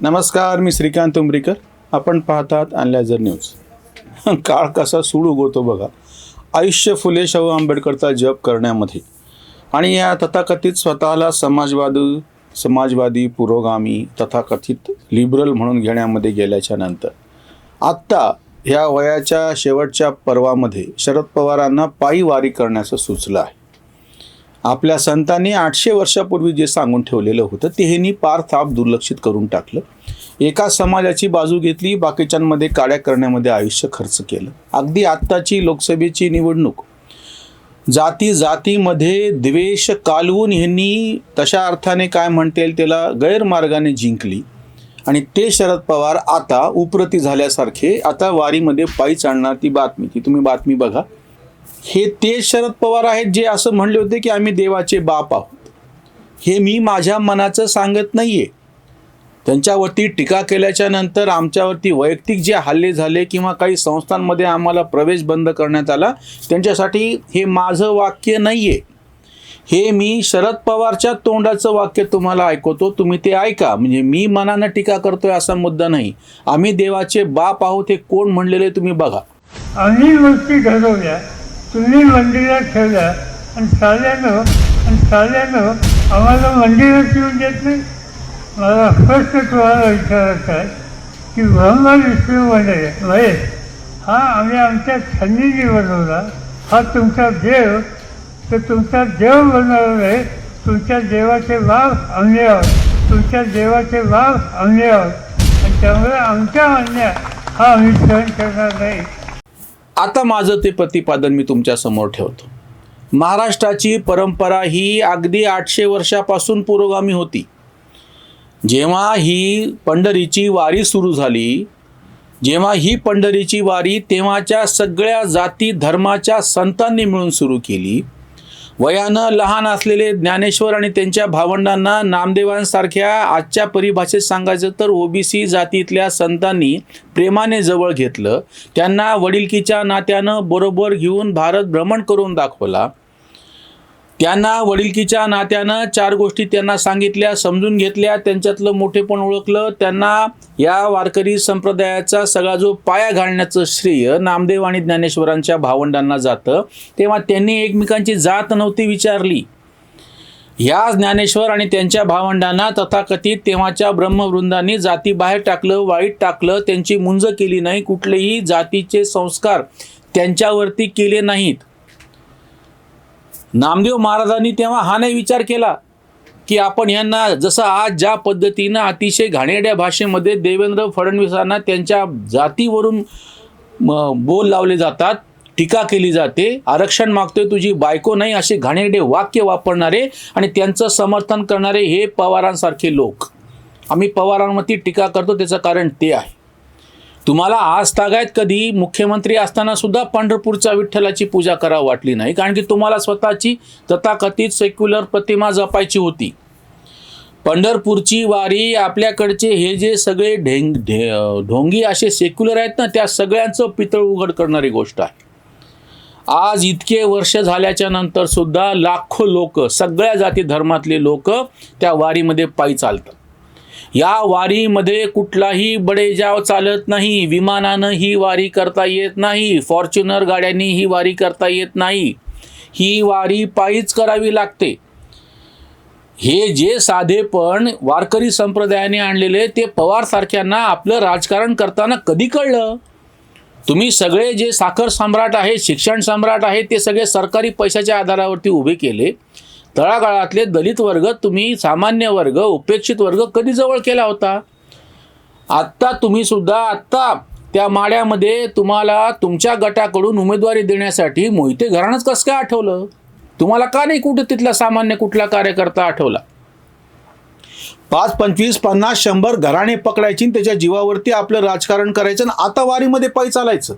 नमस्कार मी श्रीकांत उमरीकर. आपण पाहतात अनलायझर न्यूज. काळ कसा सूड उगवतो बघा. आयुष्य फुले शाहू आंबेडकरचा जप करण्यामध्ये. आणि या तथाकथित स्वतःला समाजवादी समाजवादी पुरोगामी तथाकथित लिबरल म्हणून घेण्यामध्ये गेल्याच्यानंतर. आत्ता ह्या वयाच्या शेवटच्या पर्वामध्ये शरद पवारांना पायी वारी करण्याचं सुचलं आहे. आपल्या संतांनी आठशे वर्षापूर्वी जे सांगून ठेवलेलं होतं ते ह्यांनी पार थाप दुर्लक्षित करून टाकलं. एका समाजाची बाजू घेतली बाकीच्यांमध्ये काड्या करण्यामध्ये आयुष्य खर्च केलं. अगदी आत्ताची लोकसभेची निवडणूक. जाती जातीमध्ये द्वेष कालवून ह्यांनी तशा अर्थाने काय म्हणता येईल त्याला गैरमार्गाने जिंकली. आणि ते शरद पवार आता उप्रती झाल्यासारखे आता वारीमध्ये पायी चालणार ती बातमी. ती तुम्ही बातमी बघा. हे ते शरद पवार आहेत जे असं म्हणले होते की आम्ही देवाचे बाप आहोत. हे मी माझ्या मनाचं सांगत नाहीये. त्यांच्यावरती टीका केल्याच्यानंतर आमच्यावरती वैयक्तिक जे हल्ले झाले किंवा काही संस्थांमध्ये आम्हाला प्रवेश बंद करण्यात आला त्यांच्यासाठी हे माझं वाक्य नाहीये. हे मी शरद पवारच्या तोंडाचं वाक्य तुम्हाला ऐकवतो तुम्ही ते ऐका. म्हणजे मी मनानं टीका करतोय असा मुद्दा नाही. आम्ही देवाचे बाप आहोत हे कोण म्हणलेले तुम्ही बघा. आम्ही मूर्ती घडवल्या तुम्ही मंदिरात ठेवल्या आणि साल्यानं आणि साल्यानं आम्हाला मंदिरात येऊन देत नाही. मला स्पष्ट तुम्हाला विचारायचं आहे की ब्रह्मा विष्णू मंदिर महेश हा आम्ही आमच्या छंदीने बनवला हा तुमचा देव तर तुमचा देव बनवला आहे तुमच्या देवाचे बाप आम्ही आहोत तुमच्या देवाचे बाप आम्ही आहोत. आणि त्यामुळे आमच्या अन्याय हा आम्ही सहन करणार नाही. आता माझं ते प्रतिपादन मी तुमच्यासमोर ठेवतो. महाराष्ट्राची परंपरा ही अगदी आठशे वर्षापासून पुरोगामी होती. जेव्हा ही पंढरीची वारी सुरू झाली जेव्हा ही पंढरीची वारी तेव्हाच्या सगळ्या जाती धर्माच्या संतांनी मिळून सुरू केली वयानं लहान असलेले ज्ञानेश्वर आणि त्यांच्या भावंडांना नामदेवांसारख्या आजच्या परिभाषेत सांगायचं तर ओबीसी जातीतल्या संतांनी प्रेमाने जवळ घेतलं. त्यांना वडिलकीच्या नात्यानं बरोबर घेऊन भारत भ्रमण करून दाखवला. त्यांना वडिलकीच्या नात्यानं चार गोष्टी त्यांना सांगितल्या समजून घेतल्या त्यांच्यातलं मोठेपण ओळखलं त्यांना या वारकरी संप्रदायाचा सगळा जो पाया घालण्याचं श्रेय नामदेव आणि ज्ञानेश्वरांच्या भावंडांना जातं तेव्हा त्यांनी एकमेकांची जात नव्हती विचारली. ह्या ज्ञानेश्वर आणि त्यांच्या भावंडांना तथाकथित तेव्हाच्या ब्रह्मवृंदांनी जाती बाहेर टाकलं वाईट टाकलं त्यांची मुंज केली नाही कुठलेही जातीचे संस्कार त्यांच्यावरती केले नाहीत. नामदेव महाराजांनी तेव्हा हा नाही विचार केला की आपण यांना जसं आज ज्या पद्धतीनं अतिशय घाणेरड्या भाषेमध्ये देवेंद्र फडणवीसांना त्यांच्या जातीवरून बोल लावले जातात टीका केली जाते आरक्षण मागतोय तुझी बायको नाही असे घाणेरडे वाक्य वापरणारे आणि त्यांचं समर्थन करणारे हे पवारांसारखे लोक. आम्ही पवारांवरती टीका करतो त्याचं कारण ते आहे. तुम्हाला आज तागायत कधी मुख्यमंत्री असताना सुद्धा पंढरपूरच्या विठ्ठलाची पूजा करावं वाटली नाही कारण की तुम्हाला स्वतःची तथाकथित सेक्युलर प्रतिमा जपायची होती. पंढरपूरची वारी आपल्याकडचे हे जे सगळे ढेंग ढे ढोंगी असे सेक्युलर आहेत ना त्या सगळ्यांचं पितळ उघड करणारी गोष्ट आहे. आज इतके वर्ष झाल्याच्यानंतर सुद्धा लाखो लोक सगळ्या जाती धर्मातले लोक त्या वारीमध्ये पायी चालतात. या वारीमध्ये कुठलाही बडेजाव चालत नाही विमानानं ही वारी करता येत नाही फॉर्च्युनर गाड्यांनी ही वारी करता येत नाही. ही वारी पायीच करावी लागते. हे जे साधेपण वारकरी संप्रदायाने आणलेले ते पवार सारख्यांना आपलं राजकारण करताना कधी कळलं? तुम्ही सगळे जे साखर सम्राट आहेत शिक्षण सम्राट आहेत ते सगळे सरकारी पैशाच्या आधारावरती उभे केले. तळागाळातले दलित वर्ग तुम्ही सामान्य वर्ग उपेक्षित वर्ग कधी जवळ केला होता? आत्ता तुम्ही सुद्धा आत्ता त्या माड्यामध्ये तुम्हाला तुमच्या गटाकडून उमेदवारी देण्यासाठी मोहिते घराणंच कसं काय आठवलं? तुम्हाला का नाही कुठं तिथला सामान्य कुठला कार्यकर्ता आठवला? पाच पंचवीस पन्नास शंभर घराणे पकडायची आणि त्याच्या जीवावरती आपलं राजकारण करायचं आणि आता वारीमध्ये पायी चालायचं.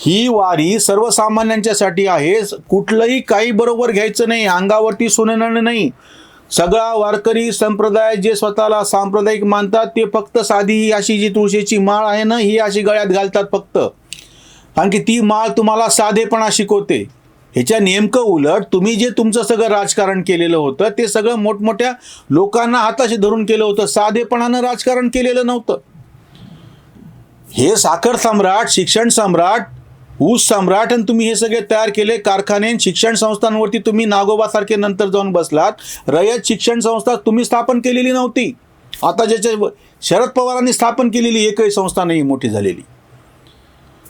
ही वारी सर्वसामान्यांच्यासाठी आहे. कुठलंही काही बरोबर घ्यायचं नाही. अंगावरती सोनं नाही. सगळा वारकरी संप्रदाय जे स्वतःला सांप्रदायिक मानतात ते फक्त साधी ही अशी जी तुळशीची माळ आहे ना ही अशी गळ्यात घालतात फक्त. कारण की ती माळ तुम्हाला साधेपणा शिकवते. ह्याच्या नेमकं उलट तुम्ही जे तुमचं सगळं राजकारण केलेलं होतं ते सगळं मोठमोठ्या लोकांना हाताशी धरून केलं होतं. साधेपणानं राजकारण केलेलं नव्हतं. हे साखर सम्राट शिक्षण सम्राट ऊस सम्राट आणि तुम्ही हे सगळे तयार केले. कारखाने शिक्षण संस्थांवरती तुम्ही नागोबासारखे नंतर जाऊन बसलात. रयत शिक्षण संस्था तुम्ही स्थापन केलेली नव्हती. आता ज्याच्या शरद पवारांनी स्थापन केलेली एकही संस्था नाही मोठी झालेली.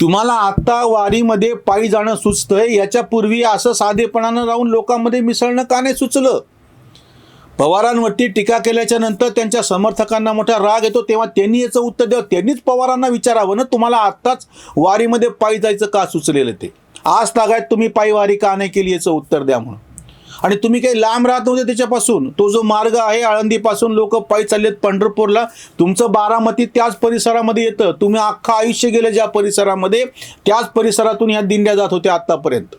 तुम्हाला आत्ता वारीमध्ये पायी जाणं सुचतंय. याच्यापूर्वी असं साधेपणानं राहून लोकांमध्ये मिसळणं का नाही सुचलं? पवारांवरती टीका केल्याच्यानंतर त्यांच्या समर्थकांना मोठा राग येतो तेव्हा त्यांनी याचं उत्तर द्यावं. त्यांनीच पवारांना विचारावं ना तुम्हाला आत्ताच वारीमध्ये पायी जायचं का सुचलेलं ते? आज तागायत तुम्ही पायी वारी का नाही केली याचं उत्तर द्या म्हणून. आणि तुम्ही काही लांब राहत नव्हते त्याच्यापासून. तो जो मार्ग आहे आळंदीपासून लोक पायी चाललेत पंढरपूरला तुमचं बारामती त्याच परिसरामध्ये येतं. तुम्ही अख्खं आयुष्य गेलं ज्या परिसरामध्ये त्याच परिसरातून ह्या दिंड्या जात होत्या आत्तापर्यंत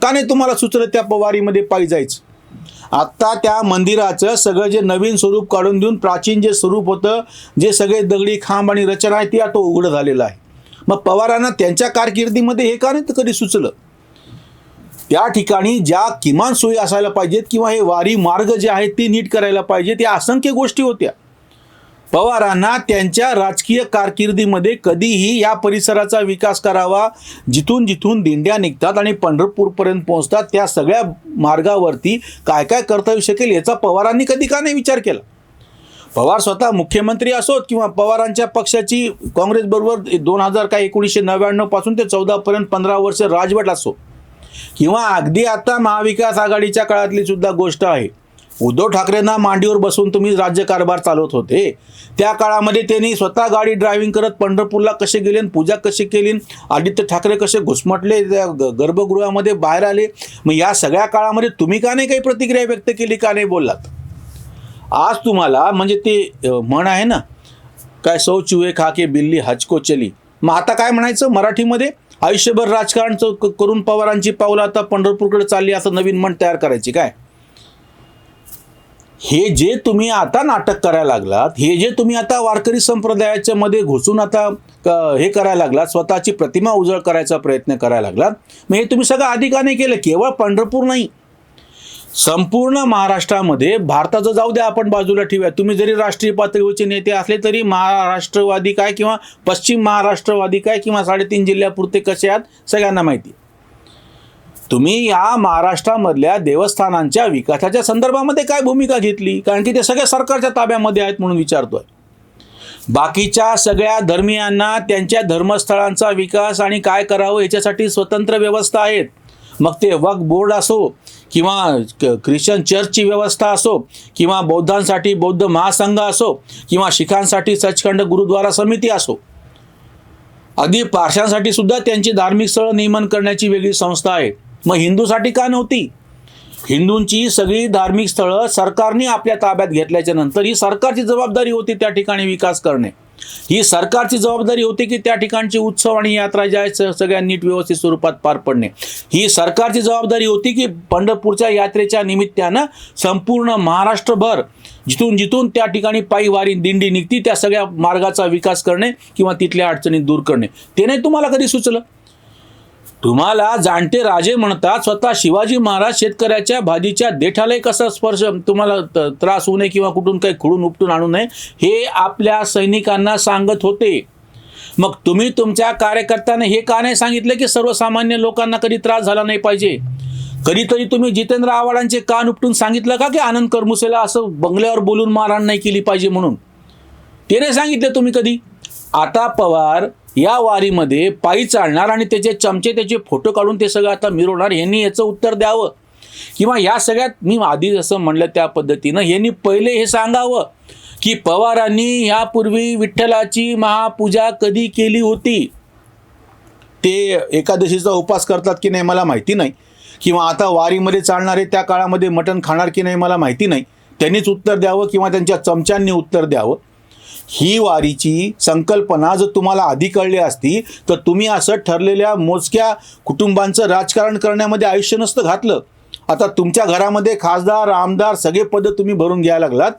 का नाही तुम्हाला सुचलं त्या पवारीमध्ये पायी जायचं? आत्ता त्या मंदिराचं सगळं जे नवीन स्वरूप काढून देऊन प्राचीन जे स्वरूप होतं जे सगळे दगडी खांब आणि रचना आहे ती आता उघडं झालेलं आहे. मग पवारांना त्यांच्या कारकिर्दीमध्ये हे का नाही तर कधी सुचलं? त्या ठिकाणी ज्या किमान सोयी असायला पाहिजेत किंवा हे वारी मार्ग जे आहेत ते नीट करायला पाहिजेत या असंख्य गोष्टी होत्या. पवारांना त्यांच्या राजकीय कारकिर्दीमध्ये कधीही या परिसराचा विकास करावा. जिथून जिथून दिंड्या निघतात आणि पंढरपूरपर्यंत पोहोचतात त्या सगळ्या मार्गावरती काय काय करता येऊ शकेल याचा पवारांनी कधी का नाही विचार केला. पवार स्वतः मुख्यमंत्री असोत किंवा पवारांच्या पक्षाची काँग्रेसबरोबर दोन हजार काय एकोणीसशे नव्याण्णवपासून ते चौदापर्यंत पंधरा वर्ष राजवट असो. किंवा अगदी आता महाविकास आघाडीच्या काळातली सुद्धा गोष्ट आहे. उद्धव ठाकरेंना मांडीवर बसून तुम्ही राज्यकारभार चालवत होते. त्या काळामध्ये त्यांनी स्वतः गाडी ड्रायव्हिंग करत पंढरपूरला कसे गेले पूजा कशी केली? आदित्य ठाकरे कसे घुसमटले? त्या ग- गर्भगृहामध्ये बाहेर आले. मग या सगळ्या काळामध्ये तुम्ही का नाही काही प्रतिक्रिया व्यक्त केली का नाही बोललात? आज तुम्हाला म्हणजे ते म्हण आहे ना काय सौ चुहे खा के बिल्ली हचको चली. मग आता काय म्हणायचं मराठीमध्ये? आयुष्यभर राजकारण करून पवारांची पावलं आता पंढरपूरकडे चालली असं नवीन म्हण तयार करायची काय? हे जे तुम्ही आता नाटक करायला लागलात हे जे तुम्ही आता वारकरी संप्रदायाच्या मध्ये घुसून आता क- हे करायला लागलात स्वतःची प्रतिमा उजळ करायचा प्रयत्न करायला लागलात मग हे तुम्ही सगळं अधिकाने केलं? केवळ पंढरपूर नाही. संपूर्ण महाराष्ट्रामध्ये भारताचं जाऊ द्या आपण बाजूला ठेवूया. तुम्ही जरी राष्ट्रीय पातळीवरचे नेते असले तरी महाराष्ट्रवादी काय किंवा पश्चिम महाराष्ट्रवादी काय किंवा साडेतीन जिल्ह्यापुरते कसे आहात सगळ्यांना माहिती. तुम्ही या महाराष्ट्रामधल्या देवस्थानांच्या विकासाच्या संदर्भामध्ये काय भूमिका घेतली? कारण की ते सगळ्या सरकारच्या ताब्यामध्ये आहेत म्हणून विचारतोय. बाकीच्या सगळ्या धर्मियांना त्यांच्या धर्मस्थळांचा विकास आणि काय करावं याच्यासाठी स्वतंत्र व्यवस्था आहेत. मग ते वक बोर्ड असो किंवा क- ख्रिश्चन चर्चची व्यवस्था असो किंवा बौद्धांसाठी बौद्ध महासंघ असो किंवा शिखांसाठी सचखंड गुरुद्वारा समिती असो. अगदी पारशांसाठी सुद्धा त्यांची धार्मिक स्थळं नियमन करण्याची वेगळी संस्था आहे. मग हिंदूसाठी का नव्हती? हिंदूंची सगळी धार्मिक स्थळं सरकारने आपल्या ताब्यात घेतल्याच्या नंतर ही सरकारची जबाबदारी होती त्या ठिकाणी विकास करणे. ही सरकारची जबाबदारी होती की त्या ठिकाणचे उत्सव आणि यात्रा ज्या आहेत सगळ्या नीट व्यवस्थित स्वरूपात पार पडणे. ही सरकारची जबाबदारी होती की पंढरपूरच्या यात्रेच्या निमित्तानं संपूर्ण महाराष्ट्रभर जिथून जिथून त्या ठिकाणी पायी वारी दिंडी निघती त्या सगळ्या मार्गाचा विकास करणे किंवा तिथल्या अडचणी दूर करणे. ते नाही तुम्हाला कधी सुचलं? तुम्हाला जाणते राजे म्हणतात स्वतः शिवाजी महाराज शेतकऱ्याच्या भाजीच्या देठालाही कसा स्पर्श तुम्हाला त- त्रास होऊ नये किंवा कुठून काही खुडून उपटून आणू नये हे आपल्या सैनिकांना सांगत होते. मग तुम्ही तुमच्या कार्यकर्त्याने हे का नाही सांगितलं की सर्वसामान्य लोकांना कधी त्रास झाला नाही पाहिजे? कधीतरी तुम्ही जितेंद्र आव्हाडांचे कान उपटून सांगितलं का की आनंद करमुसेला असं बंगल्यावर बोलून मारहाण नाही केली पाहिजे म्हणून? ते नाही सांगितलं तुम्ही कधी? आता पवार या वारीमध्ये पायी चालणार आणि त्याचे चमचे त्याचे फोटो काढून ते सगळं आता मिरवणार यांनी याचं उत्तर द्यावं. किंवा या सगळ्यात मी आधी जसं म्हणलं त्या पद्धतीनं यांनी पहिले हे सांगावं की पवारांनी यापूर्वी विठ्ठलाची महापूजा कधी केली होती? ते एकादशीचा उपास करतात की नाही मला माहिती नाही. किंवा आता वारीमध्ये चालणारे त्या काळामध्ये मटण खाणार की नाही मला माहिती नाही. त्यांनीच उत्तर द्यावं किंवा त्यांच्या चमच्यांनी उत्तर द्यावं. ही वारीची संकल्पना जर तुम्हाला आधी कळली असती तर तुम्ही असं ठरलेल्या मोजक्या कुटुंबांचं राजकारण करण्यामध्ये आयुष्य नसतं घातलं. आता तुमच्या घरामध्ये खासदार आमदार सगळे पद तुम्ही भरून घ्यायला लागलात.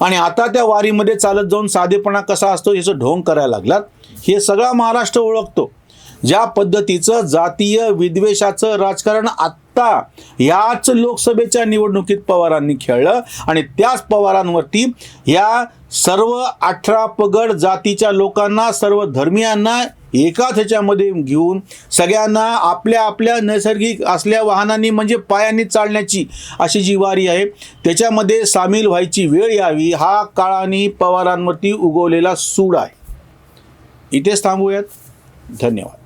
आणि आता त्या वारीमध्ये चालत जाऊन साधेपणा कसा असतो याचं ढोंग करायला लागलात. हे सगळा महाराष्ट्र ओळखतो. ज्या पद्धतीचं जातीय विद्वेषाचं राजकारण आत्ता याच लोकसभेच्या निवडणुकीत पवारांनी खेळलं आणि त्याच पवारांवरती या सर्व अठरा पगड जातीच्या लोकांना सर्व धर्मियांना एकाच ह्याच्यामध्ये घेऊन सगळ्यांना आपल्या आपल्या नैसर्गिक असल्या वाहनांनी म्हणजे पायांनी चालण्याची अशी जी वारी आहे त्याच्यामध्ये सामील व्हायची वेळ यावी हा काळाने पवारांवरती उगवलेला सूड आहे. इथेच थांबूयात. धन्यवाद.